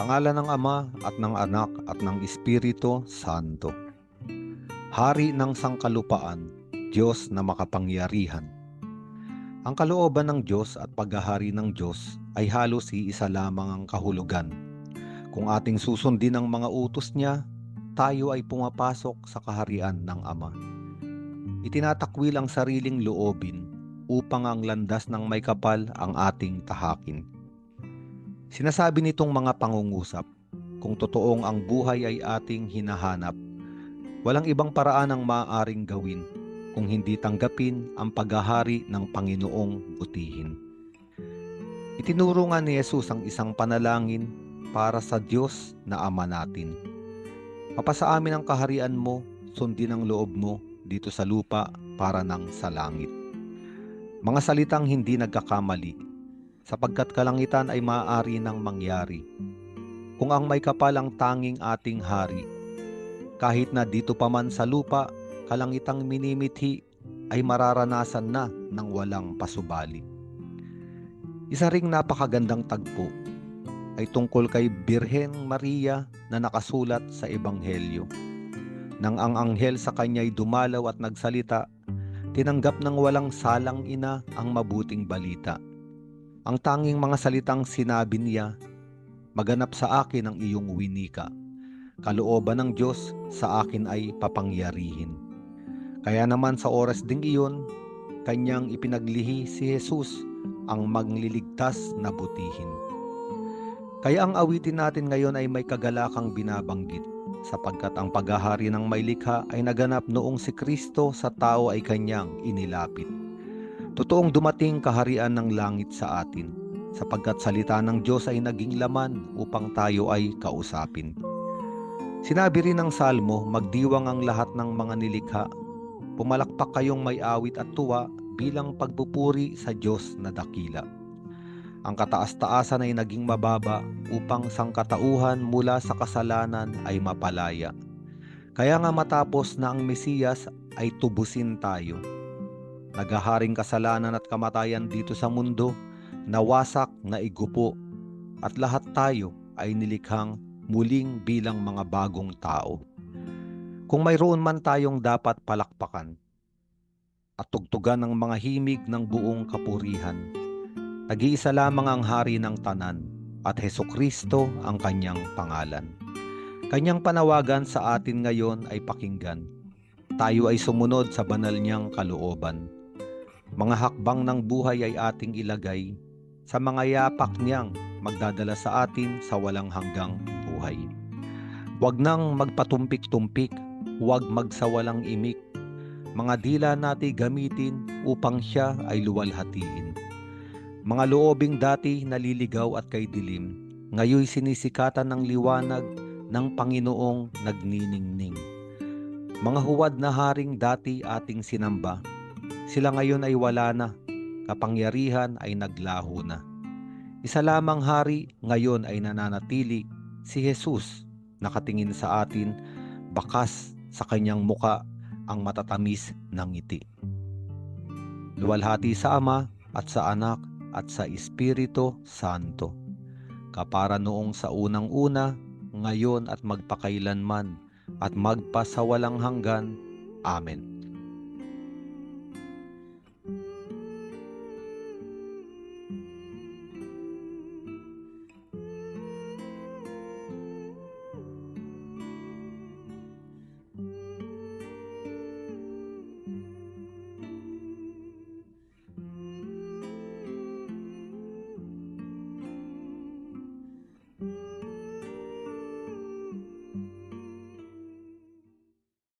Sa ngala ng Ama at ng Anak at ng Espiritu Santo. Hari ng sangkalupaan, Diyos na makapangyarihan. Ang kalooban ng Diyos at paghahari ng Diyos ay halos iisa lamang ang kahulugan. Kung ating susundin ang mga utos niya, tayo ay pumapasok sa kaharian ng Ama. Itinatakwil ang sariling loobin upang ang landas ng may kapal ang ating tahakin. Sinasabi nitong mga pangungusap, kung totoong ang buhay ay ating hinahanap, walang ibang paraan ang maaaring gawin kung hindi tanggapin ang paghahari ng Panginoong butihin. Itinuro nga ni Jesus ang isang panalangin para sa Diyos na Ama natin. Mapasa amin ang kaharian mo, sundin ang loob mo dito sa lupa para nang sa langit. Mga salitang hindi nagkakamali, sapagkat kalangitan ay maaari nang mangyari. Kung ang may kapal ang tanging ating hari, kahit na dito pa man sa lupa, kalangitang minimithi ay mararanasan na ng walang pasubali. Isa ring napakagandang tagpo ay tungkol kay Birhen Maria na nakasulat sa Ebanghelyo. Nang ang anghel sa kanya'y dumalaw at nagsalita, tinanggap ng walang salang ina ang mabuting balita. Ang tanging mga salitang sinabi niya, maganap sa akin ang iyong winika. Kalooban ng Diyos sa akin ay papangyarihin. Kaya naman sa oras ding iyon, kanyang ipinaglihi si Jesus ang magliligtas na butihin. Kaya ang awitin natin ngayon ay may kagalakang binabanggit sapagkat ang paghahari ng may likha ay naganap noong si Kristo sa tao ay kanyang inilapit. Totoong dumating kaharian ng langit sa atin sapagkat salita ng Diyos ay naging laman upang tayo ay kausapin. Sinabi rin ng Salmo, magdiwang ang lahat ng mga nilikha, pumalakpak kayong may awit at tuwa bilang pagpupuri sa Diyos na dakila. Ang kataas-taasan ay naging mababa upang sangkatauhan mula sa kasalanan ay mapalaya. Kaya nga matapos na ang Mesiyas ay tubusin tayo. Nagaharing kasalanan at kamatayan dito sa mundo, nawasak na igupo, at lahat tayo ay nilikhang muling bilang mga bagong tao. Kung mayroon man tayong dapat palakpakan at tugtugan ng mga himig ng buong kapurihan, Nag-iisa lamang ang hari ng tanan at Heso Kristo ang kanyang pangalan. Kanyang panawagan sa atin ngayon ay pakinggan. Tayo ay sumunod sa banal niyang kalooban. Mga hakbang ng buhay ay ating ilagay sa mga yapak niyang magdadala sa atin sa walang hanggang buhay. Huwag nang magpatumpik-tumpik, huwag magsawalang imik. Mga dila natin gamitin upang siya ay luwalhatiin. Mga loobing dati naliligaw at kay dilim, ngayoy sinisikatan ng liwanag ng Panginoong nagniningning. Mga huwad na haring dati ating sinamba, sila ngayon ay wala na, kapangyarihan ay naglaho na. Isa lamang hari ngayon ay nananatili, si Jesus, nakatingin sa atin, bakas sa kanyang muka ang matatamis ng ngiti. Luwalhati sa Ama at sa Anak at sa Espiritu Santo, kapara noong sa unang-una, ngayon at magpakailanman, at magpasawalang hanggan. Amen.